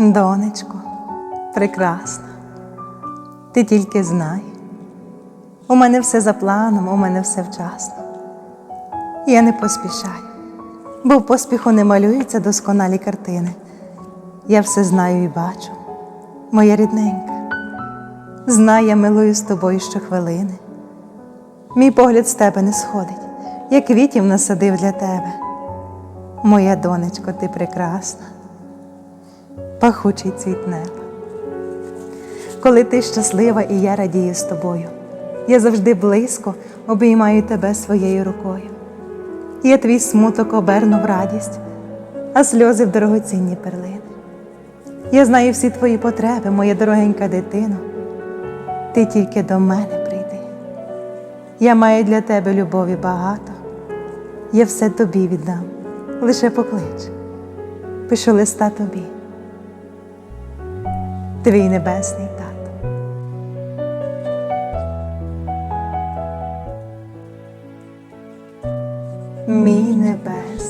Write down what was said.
Донечко, прекрасна, ти тільки знай. У мене все за планом, у мене все вчасно. Я не поспішаю, бо в поспіху не малюються досконалі картини. Я все знаю і бачу, моя рідненька. Знай, я милую з тобою щохвилини. Мій погляд з тебе не сходить, я квітів насадив для тебе. Моя донечко, ти прекрасна, пахучий цвіт неба. Коли ти щаслива і я радію з тобою, я завжди близько обіймаю тебе своєю рукою. Я твій смуток оберну в радість, а сльози в дорогоцінні перлини. Я знаю всі твої потреби, моя дорогенька дитино. Ти тільки до мене прийди. Я маю для тебе любові багато, я все тобі віддам, лише поклич, пишу листа тобі, твій небесний тато. Мій небесний.